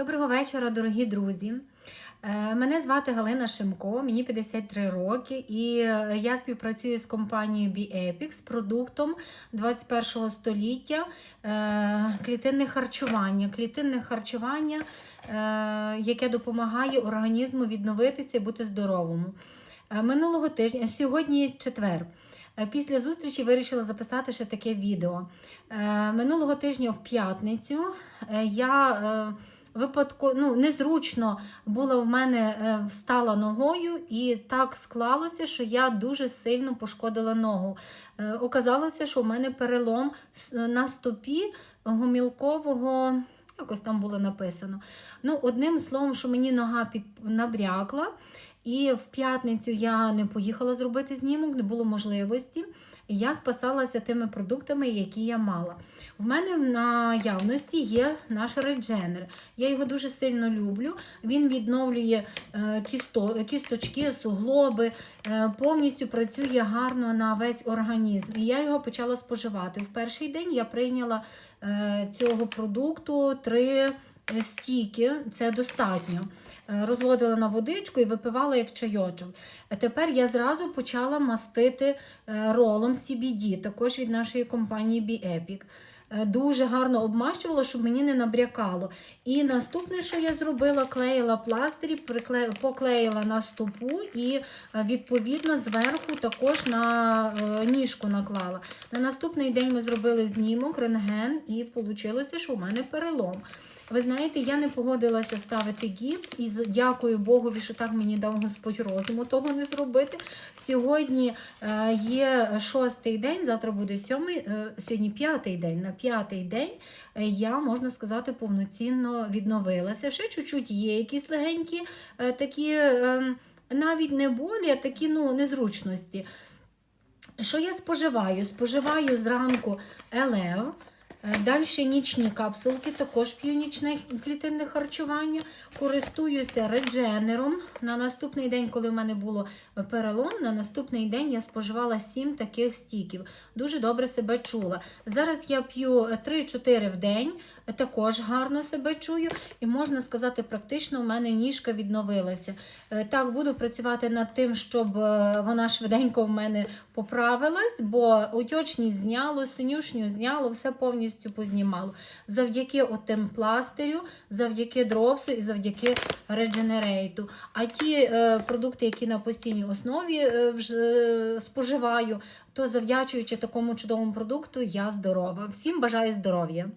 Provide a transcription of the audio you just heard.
Доброго вечора, дорогі друзі. Е, Мене звати Галина Шимко, мені 53 роки, і е, я співпрацюю з компанією BeEpic з продуктом 21 століття е, клітинне харчування. Клітинне харчування, яке допомагає організму відновитися і бути здоровому. Е, Минулого тижня, сьогодні четвер. Після зустрічі вирішила записати ще таке відео. Минулого тижня в п'ятницю я випадку, ну, незручно було в мене е, встала ногою, і так склалося, що я дуже сильно пошкодила ногу. Е, Оказалося, що в мене перелом на стопі гомілкового. Якось там було написано. Ну, одним словом, що мені нога під... набрякла, і в п'ятницю я не поїхала зробити знімок, не було можливості. Я спасалася тими продуктами, які я мала. В мене в наявності є наш редженер. Я його дуже сильно люблю. Він відновлює е, кісто, кісточки, суглоби, е, повністю працює гарно на весь організм. І я його почала споживати. В перший день я прийняла е, цього продукту три стійки, це достатньо. Е, Розводила на водичку і випивала як чайочок. Тепер я зразу почала мастити е, ролом CBD, також від нашої компанії BeEpic. Е, Дуже гарно обмащувала, щоб мені не набрякало. І наступне, що я зробила, клеїла пластирі, поклеїла на стопу і е, відповідно зверху також на е, ніжку наклала. На наступний день ми зробили знімок, рентген, і вийшло, що у мене перелом. Ви знаєте, я не погодилася ставити гіпс і дякую Богові, що так мені дав Господь розуму того не зробити. Сьогодні е, є шостий день, завтра буде сьомий, е, сьогодні п'ятий день. На п'ятий день е, я, можна сказати, повноцінно відновилася. Ще чуть-чуть є якісь легенькі такі, е, навіть не болі, а такі ну, незручності. Що я споживаю? Споживаю зранку елев. Далі нічні капсулки, також п'ю нічне клітинне харчування. Користуюся редженером. На наступний день, коли в мене було перелом, на наступний день я споживала 7 таких стіків. Дуже добре себе чула. Зараз я п'ю 3-4 в день, також гарно себе чую, і можна сказати, практично в мене ніжка відновилася. Е, Так, буду працювати над тим, щоб е, вона швиденько в мене поправилась, бо утьочність зняло, синюшню зняло, все повністю познімало. Завдяки отим пластирю, завдяки дропсу і завдяки редженерейту. А ті е, продукти, які на постійній основі е, вже, е, споживаю, то завдячуючи такому чудовому продукту, я здорова. Всім бажаю здоров'я!